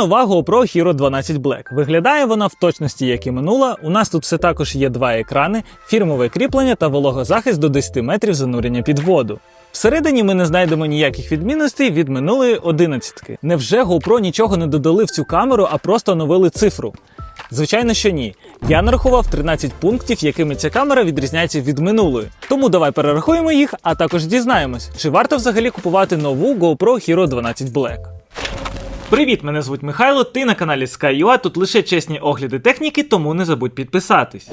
Нова GoPro Hero 12 Black. Виглядає вона в точності, як і минула. У нас тут все також є два екрани, фірмове кріплення та вологозахист до 10 метрів занурення під воду. Всередині ми не знайдемо ніяких відмінностей від минулої 11. Невже GoPro нічого не додали в цю камеру, а просто оновили цифру? Звичайно, що ні. Я нарахував 13 пунктів, якими ця камера відрізняється від минулої. Тому давай перерахуємо їх, а також дізнаємось, чи варто взагалі купувати нову GoPro Hero 12 Black. Привіт, мене звуть Михайло. Ти на каналі SkyUA. Тут лише чесні огляди техніки, тому не забудь підписатись.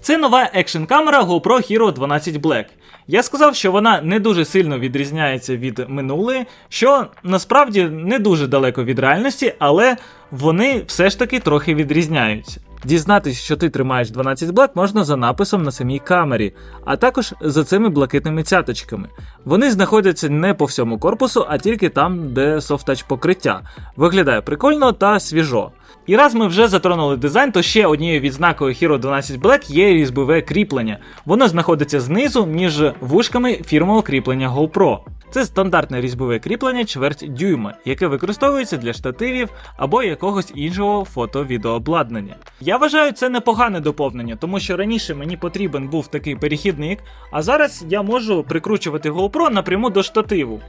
Це нова екшн камера GoPro Hero 12 Black. Я сказав, що вона не дуже сильно відрізняється від минулої, що насправді не дуже далеко від реальності, але вони все ж таки трохи відрізняються. Дізнатись, що ти тримаєш 12 блак, можна за написом на самій камері, а також за цими блакитними цяточками. Вони знаходяться не по всьому корпусу, а тільки там, де софтач покриття. Виглядає прикольно та свіжо. І раз ми вже затронули дизайн, то ще однією відзнакою Hero 12 Black є різьбове кріплення. Воно знаходиться знизу між вушками фірмового кріплення GoPro. Це стандартне різьбове кріплення чверть дюйма, яке використовується для штативів або якогось іншого фото-відеообладнання. Я вважаю це непогане доповнення, тому що раніше мені потрібен був такий перехідник, а зараз я можу прикручувати GoPro напряму до штативу.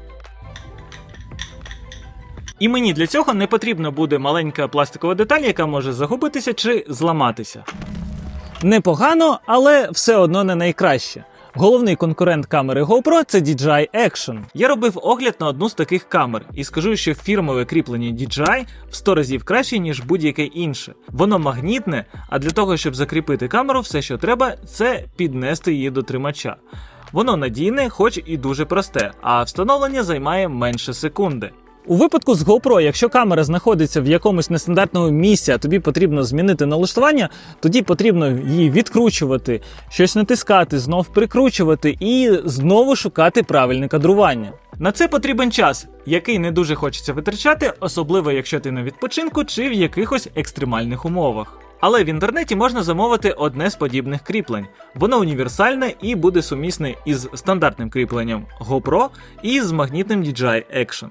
І мені для цього не потрібна буде маленька пластикова деталь, яка може загубитися чи зламатися. Непогано, але все одно не найкраще. Головний конкурент камери GoPro це DJI Action. Я робив огляд на одну з таких камер і скажу, що фірмове кріплення DJI в 100 разів краще, ніж будь-яке інше. Воно магнітне, а для того, щоб закріпити камеру, все, що треба, це піднести її до тримача. Воно надійне, хоч і дуже просте, а встановлення займає менше секунди. У випадку з GoPro, якщо камера знаходиться в якомусь нестандартному місці, а тобі потрібно змінити налаштування, тоді потрібно її відкручувати, щось натискати, знов прикручувати і знову шукати правильне кадрування. На це потрібен час, який не дуже хочеться витрачати, особливо якщо ти на відпочинку чи в якихось екстремальних умовах. Але в інтернеті можна замовити одне з подібних кріплень. Воно універсальне і буде сумісне із стандартним кріпленням GoPro і з магнітним DJI Action.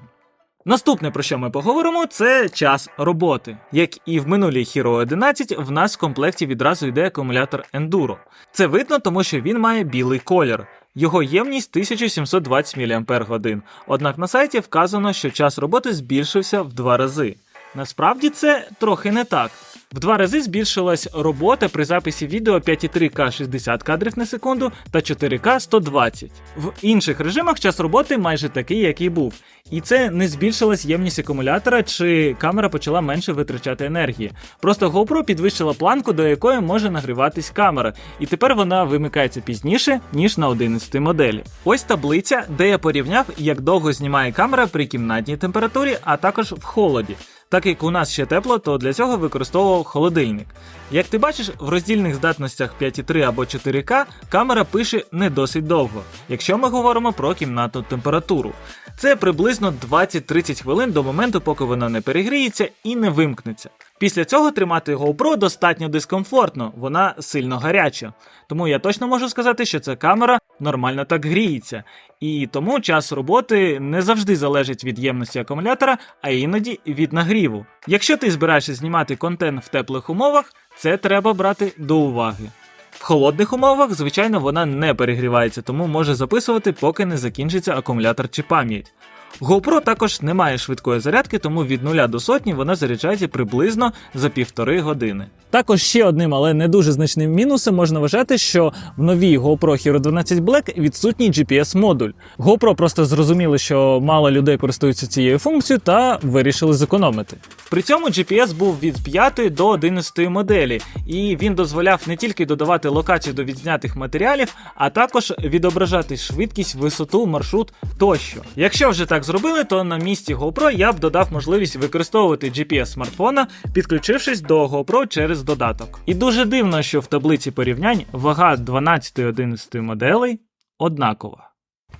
Наступне, про що ми поговоримо, це час роботи. Як і в минулій Hero 11, в нас в комплекті відразу йде акумулятор Enduro. Це видно, тому що він має білий колір. Його ємність 1720 мАч. Однак на сайті вказано, що час роботи збільшився в два рази. Насправді це трохи не так. В два рази збільшилась робота при записі відео 5,3К 60 кадрів на секунду та 4К 120. В інших режимах час роботи майже такий, який був. І це не збільшилась ємність акумулятора, чи камера почала менше витрачати енергії. Просто GoPro підвищила планку, до якої може нагріватись камера, і тепер вона вимикається пізніше, ніж на 11 моделі. Ось таблиця, де я порівняв, як довго знімає камера при кімнатній температурі, а також в холоді. Так як у нас ще тепло, то для цього використовував холодильник. Як ти бачиш, в роздільних здатностях 5,3 або 4К камера пише не досить довго, якщо ми говоримо про кімнатну температуру. Це приблизно 20-30 хвилин до моменту, поки вона не перегріється і не вимкнеться. Після цього тримати GoPro достатньо дискомфортно, вона сильно гаряча. Тому я точно можу сказати, що ця камера нормально так гріється. І тому час роботи не завжди залежить від ємності акумулятора, а іноді від нагріву. Якщо ти збираєшся знімати контент в теплих умовах, це треба брати до уваги. В холодних умовах, звичайно, вона не перегрівається, тому може записувати, поки не закінчиться акумулятор чи пам'ять. GoPro також не має швидкої зарядки, тому від 0 до сотні вона заряджається приблизно за півтори години. Також ще одним, але не дуже значним мінусом можна вважати, що в новій GoPro Hero 12 Black відсутній GPS-модуль. GoPro просто зрозуміли, що мало людей користуються цією функцією та вирішили зекономити. При цьому GPS був від 5 до 11 моделі, і він дозволяв не тільки додавати локацію до відзнятих матеріалів, а також відображати швидкість, висоту, маршрут тощо. Якщо вже так зробили, то на місці GoPro я б додав можливість використовувати GPS смартфона, підключившись до GoPro через додаток. І дуже дивно, що в таблиці порівнянь вага 12-11 моделей однакова.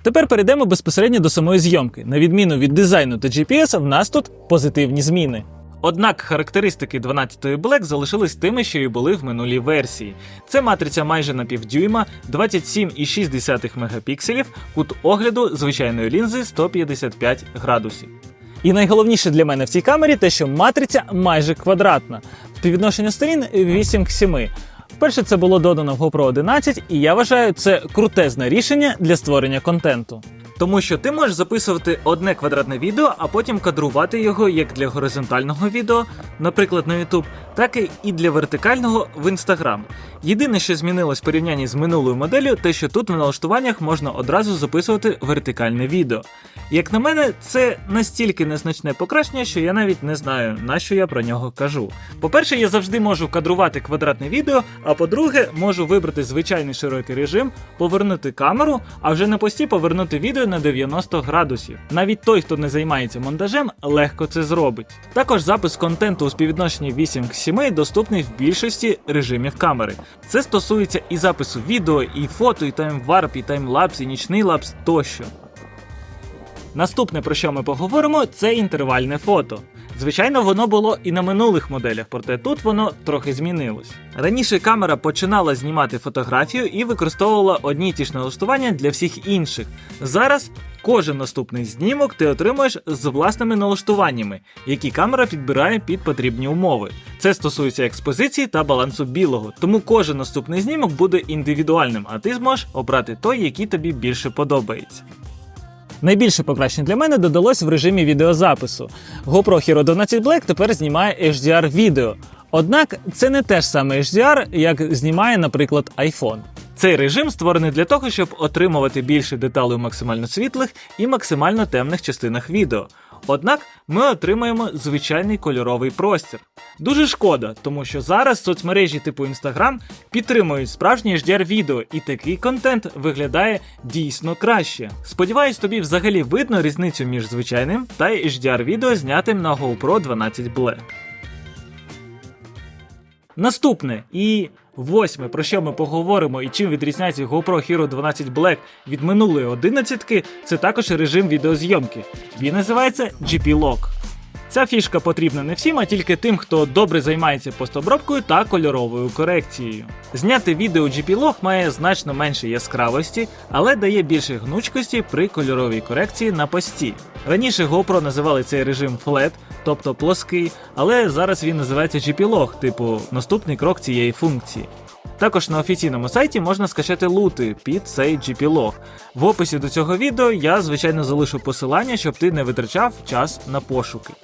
Тепер перейдемо безпосередньо до самої зйомки. На відміну від дизайну та GPS, в нас тут позитивні зміни. Однак характеристики 12-ї Black залишились тими, що і були в минулій версії. Це матриця майже на півдюйма, 27,6 мегапікселів, кут огляду звичайної лінзи 155 градусів. І найголовніше для мене в цій камері те, що матриця майже квадратна. Співвідношення сторін 8 к 7. Вперше це було додано в GoPro 11, і я вважаю це крутезне рішення для створення контенту. Тому що ти можеш записувати одне квадратне відео, а потім кадрувати його як для горизонтального відео, наприклад, на YouTube, так і для вертикального в Instagram. Єдине, що змінилось в порівнянні з минулою моделлю, те, що тут в налаштуваннях можна одразу записувати вертикальне відео. Як на мене, це настільки незначне покращення, що я навіть не знаю, на що я про нього кажу. По-перше, я завжди можу кадрувати квадратне відео, а по-друге, можу вибрати звичайний широкий режим, повернути камеру, а вже на пості повернути відео на 90 градусів. Навіть той, хто не займається монтажем, легко це зробить. Також запис контенту у співвідношенні 8 к 7 доступний в більшості режимів камери. Це стосується і запису відео, і фото, і таймварп, і таймлапс, і нічний лапс тощо. Наступне, про що ми поговоримо, це інтервальне фото. Звичайно, воно було і на минулих моделях, проте тут воно трохи змінилось. Раніше камера починала знімати фотографію і використовувала одні ті ж налаштування для всіх інших. Зараз кожен наступний знімок ти отримуєш з власними налаштуваннями, які камера підбирає під потрібні умови. Це стосується експозиції та балансу білого, тому кожен наступний знімок буде індивідуальним, а ти зможеш обрати той, який тобі більше подобається. Найбільше покращень для мене додалось в режимі відеозапису. GoPro Hero 12 Black тепер знімає HDR відео. Однак це не те ж саме HDR, як знімає, наприклад, iPhone. Цей режим створений для того, щоб отримувати більше деталей у максимально світлих і максимально темних частинах відео. Однак ми отримаємо звичайний кольоровий простір. Дуже шкода, тому що зараз соцмережі типу Instagram підтримують справжнє HDR відео, і такий контент виглядає дійсно краще. Сподіваюсь, тобі взагалі видно різницю між звичайним та HDR відео, знятим на GoPro 12 Black. Наступне і восьме, про що ми поговоримо і чим відрізняється GoPro Hero 12 Black від минулої 11, це також режим відеозйомки. Він називається GP Lock. Ця фішка потрібна не всім, а тільки тим, хто добре займається постобробкою та кольоровою корекцією. Зняти відео GP-Log має значно менше яскравості, але дає більше гнучкості при кольоровій корекції на пості. Раніше GoPro називали цей режим Flat, тобто плоский, але зараз він називається GP-Log, типу наступний крок цієї функції. Також на офіційному сайті можна скачати лути під цей GP-Log. В описі до цього відео я, звичайно, залишу посилання, щоб ти не витрачав час на пошуки.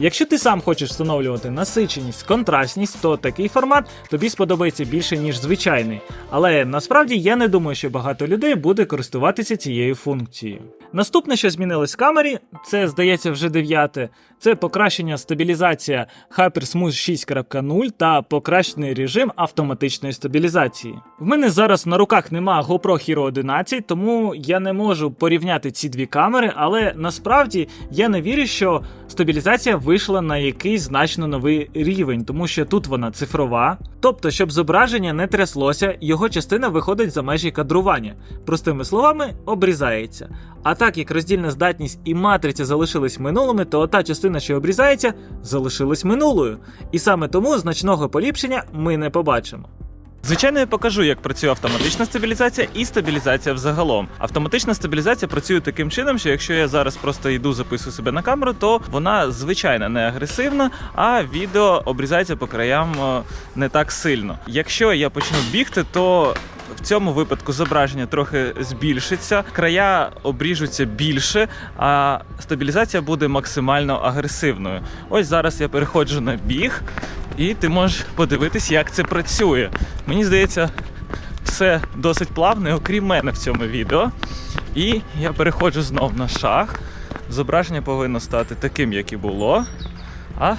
Якщо ти сам хочеш встановлювати насиченість, контрастність, то такий формат тобі сподобається більше, ніж звичайний. Але насправді я не думаю, що багато людей буде користуватися цією функцією. Наступне, що змінилось в камері, це здається вже дев'яте. Це покращення стабілізація HyperSmooth 6.0 та покращений режим автоматичної стабілізації. В мене зараз на руках нема GoPro Hero 11, тому я не можу порівняти ці дві камери, але насправді я не вірю, що стабілізація вийшла на якийсь значно новий рівень, тому що тут вона цифрова. Тобто, щоб зображення не тряслося, його частина виходить за межі кадрування. Простими словами, обрізається. А так як роздільна здатність і матриця залишились минулими, то та частина, що обрізається, залишилась минулою. І саме тому значного поліпшення ми не побачимо. Звичайно, я покажу, як працює автоматична стабілізація і стабілізація взагалом. Автоматична стабілізація працює таким чином, що якщо я зараз просто йду, записую себе на камеру, то вона звичайно не агресивна, а відео обрізається по краям е, не так сильно. Якщо я почну бігти, то в цьому випадку зображення трохи збільшиться, края обріжуться більше, а стабілізація буде максимально агресивною. Ось зараз я переходжу на біг, і ти можеш подивитись, як це працює. Мені здається, все досить плавно, окрім мене в цьому відео. І я переходжу знов на шаг. Зображення повинно стати таким, як і було. А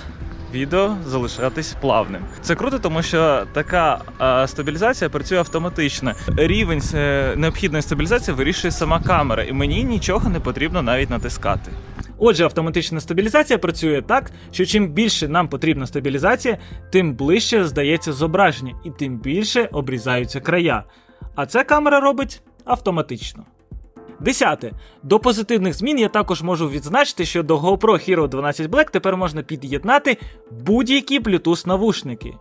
відео залишатись плавним. Це круто, тому що така стабілізація працює автоматично. Рівень е, необхідної стабілізації вирішує сама камера, і мені нічого не потрібно навіть натискати. Отже, автоматична стабілізація працює так, що чим більше нам потрібна стабілізація, тим ближче здається зображення, і тим більше обрізаються края. А це камера робить автоматично. Десяте. До позитивних змін я також можу відзначити, що до GoPro Hero 12 Black тепер можна під'єднати будь-які Bluetooth навушники.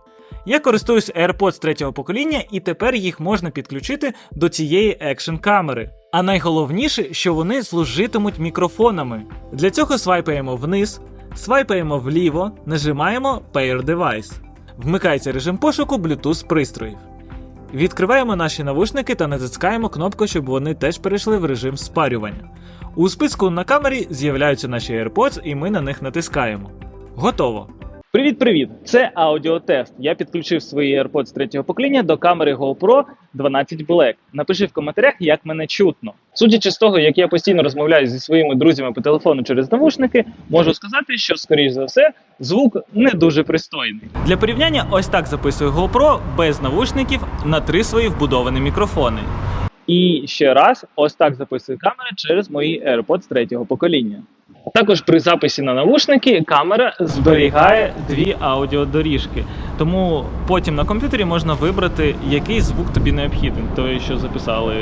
Я користуюсь AirPods третього покоління, і тепер їх можна підключити до цієї екшн камери. А найголовніше, що вони служитимуть мікрофонами. Для цього свайпаємо вниз, свайпаємо вліво, нажимаємо Pair Device. Вмикається режим пошуку Bluetooth пристроїв. Відкриваємо наші навушники та натискаємо кнопку, щоб вони теж перейшли в режим спарювання. У списку на камері з'являються наші AirPods, і ми на них натискаємо. Готово. Привіт-привіт! Це аудіотест. Я підключив свої AirPods третього покоління до камери GoPro 12 Black. Напиши в коментарях, як мене чутно. Судячи з того, як я постійно розмовляю зі своїми друзями по телефону через навушники, можу сказати, що, скоріш за все, звук не дуже пристойний. Для порівняння, ось так записую GoPro без навушників на три свої вбудовані мікрофони. І ще раз, ось так записую камера через мої AirPods третього покоління. Також при записі на навушники камера зберігає дві аудіодоріжки. Тому потім на комп'ютері можна вибрати, який звук тобі необхідний: той, що записали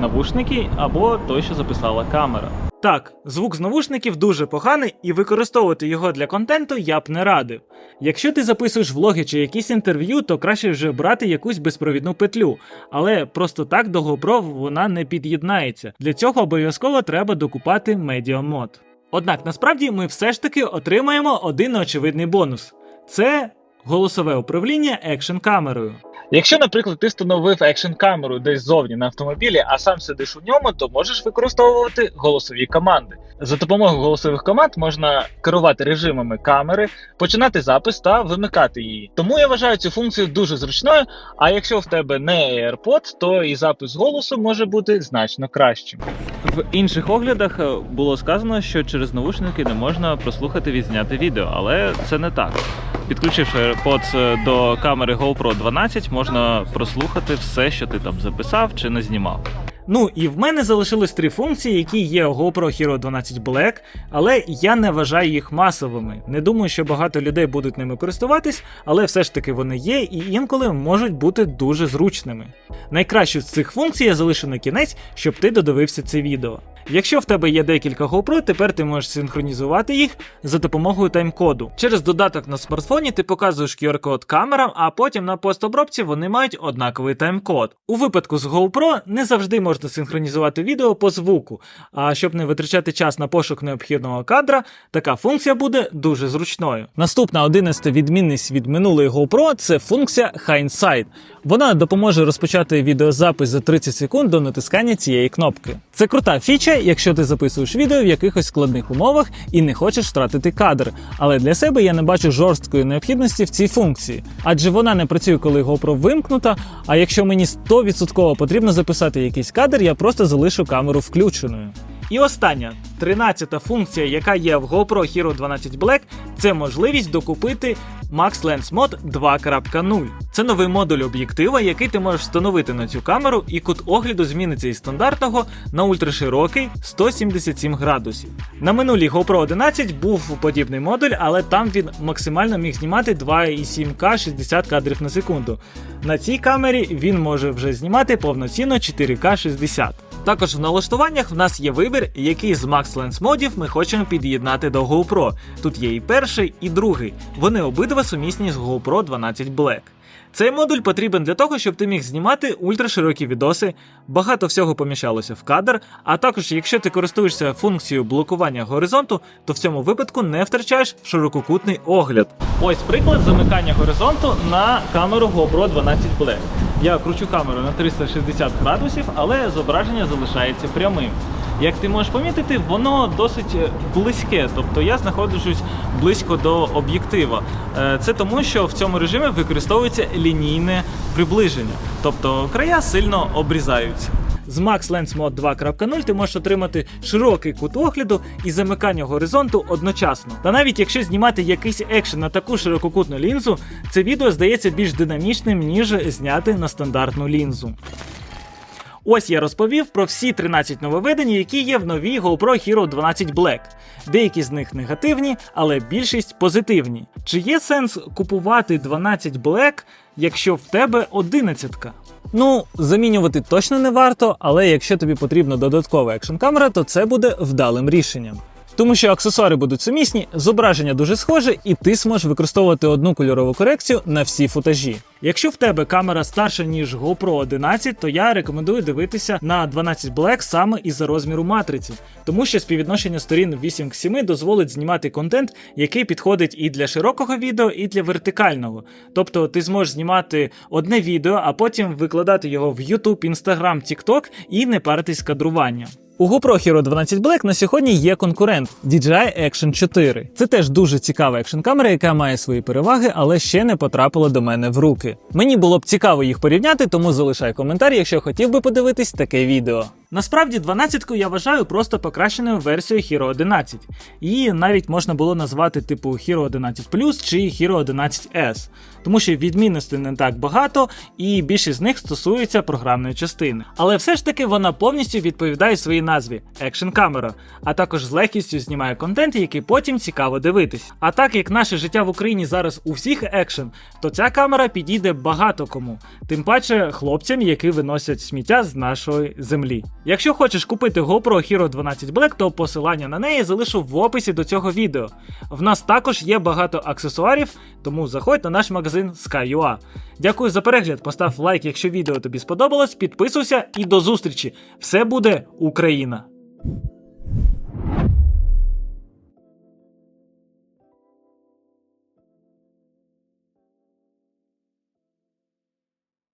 навушники, або той, що записала камера. Так, звук з навушників дуже поганий, і використовувати його для контенту я б не радив. Якщо ти записуєш влоги чи якісь інтерв'ю, то краще вже брати якусь безпровідну петлю, але просто так до GoPro вона не під'єднається. Для цього обов'язково треба докупати медіамод. Однак насправді ми все ж таки отримаємо один очевидний бонус: це голосове управління екшн камерою. Якщо, наприклад, ти встановив екшн камеру десь зовні на автомобілі, а сам сидиш у ньому, то можеш використовувати голосові команди. За допомогою голосових команд можна керувати режимами камери, починати запис та вимикати її. Тому я вважаю цю функцію дуже зручною. А якщо в тебе не AirPods, то і запис голосу може бути значно кращим. В інших оглядах е, було сказано, що через навушники не можна прослухати відзняте відео, але це не так. Підключивши AirPods е, до камери GoPro 12, можна прослухати все, що ти там записав чи не знімав. Ну і в мене залишилось три функції, які є GoPro Hero 12 Black, але я не вважаю їх масовими. Не думаю, що багато людей будуть ними користуватись, але все ж таки вони є і інколи можуть бути дуже зручними. Найкращу з цих функцій я залишу на кінець, щоб ти додивився це відео. Якщо в тебе є декілька GoPro, тепер ти можеш синхронізувати їх за допомогою тайм-коду. Через додаток на смартфоні ти показуєш QR-код камерам, а потім на постобробці вони мають однаковий тайм-код. У випадку з GoPro не завжди можна синхронізувати відео по звуку. А щоб не витрачати час на пошук необхідного кадра, така функція буде дуже зручною. Наступна 11 відмінність від минулої GoPro це функція Hindsight. Вона допоможе розпочати відеозапис за 30 секунд до натискання цієї кнопки. Це крута фіча, якщо ти записуєш відео в якихось складних умовах і не хочеш втратити кадр. Але для себе я не бачу жорсткої необхідності в цій функції, адже вона не працює, коли GoPro вимкнута. А якщо мені 100% потрібно записати якийсь кадр, я просто залишу камеру включеною. І остання, 13-та функція, яка є в GoPro Hero 12 Black, це можливість докупити Max Lens Mod 2.0. Це новий модуль об'єктива, який ти можеш встановити на цю камеру, і кут огляду зміниться із стандартного на ультраширокий 177 градусів. На минулій GoPro 11 був подібний модуль, але там він максимально міг знімати 2,7К 60 кадрів на секунду. На цій камері він може вже знімати повноцінно 4К 60. Також в налаштуваннях в нас є вибір, який з Max Lens модів ми хочемо під'єднати до GoPro. Тут є і перший, і другий. Вони обидва сумісні з GoPro 12 Black. Цей модуль потрібен для того, щоб ти міг знімати ультраширокі відоси, багато всього поміщалося в кадр, а також, якщо ти користуєшся функцією блокування горизонту, то в цьому випадку не втрачаєш ширококутний огляд. Ось приклад замикання горизонту на камеру GoPro 12 Black. Я кручу камеру на 360 градусів, але зображення залишається прямим. Як ти можеш помітити, воно досить е, близьке, тобто я знаходжусь близько до об'єктива. Е, Це тому, що в цьому режимі використовується лінійне приближення, тобто края сильно обрізаються. З Max Lens Mod 2.0 ти можеш отримати широкий кут огляду і замикання горизонту одночасно. Та навіть якщо знімати якийсь екшен на таку ширококутну лінзу, це відео здається більш динамічним, ніж зняти на стандартну лінзу. Ось я розповів про всі 13 нововведень, які є в новій GoPro Hero 12 Black. Деякі з них негативні, але більшість позитивні. Чи є сенс купувати 12 Black, якщо в тебе 11? Ну, замінювати точно не варто, але якщо тобі потрібна додаткова екшн камера, то це буде вдалим рішенням. Тому що аксесуари будуть сумісні, зображення дуже схоже, і ти зможеш використовувати одну кольорову корекцію на всі футажі. Якщо в тебе камера старша ніж GoPro 11, то я рекомендую дивитися на 12 Black саме із-за розміру матриці, тому що співвідношення сторін 8 к 7 дозволить знімати контент, який підходить і для широкого відео, і для вертикального. Тобто ти зможеш знімати одне відео, а потім викладати його в YouTube, Instagram, TikTok і не паритись кадруванням. У GoPro Hero 12 Black на сьогодні є конкурент DJI Action 4. Це теж дуже цікава екшн камера, яка має свої переваги, але ще не потрапила до мене в руки. Мені було б цікаво їх порівняти, тому залишай коментар, якщо хотів би подивитись таке відео. Насправді 12-ку я вважаю просто покращеною версією Hero 11. Її навіть можна було назвати типу Hero 11 Plus чи Hero 11 S, тому що відмінностей не так багато, і більшість з них стосується програмної частини. Але все ж таки вона повністю відповідає своїй назві Action камера, а також з легкістю знімає контент, який потім цікаво дивитись. А так як наше життя в Україні зараз у всіх екшен, то ця камера підійде багато кому, тим паче хлопцям, які виносять сміття з нашої землі. Якщо хочеш купити GoPro Hero 12 Black, то посилання на неї залишу в описі до цього відео. В нас також є багато аксесуарів, тому заходь на наш магазин Sky.ua. Дякую за перегляд, постав лайк, якщо відео тобі сподобалось, підписуйся і до зустрічі! Все буде Україна!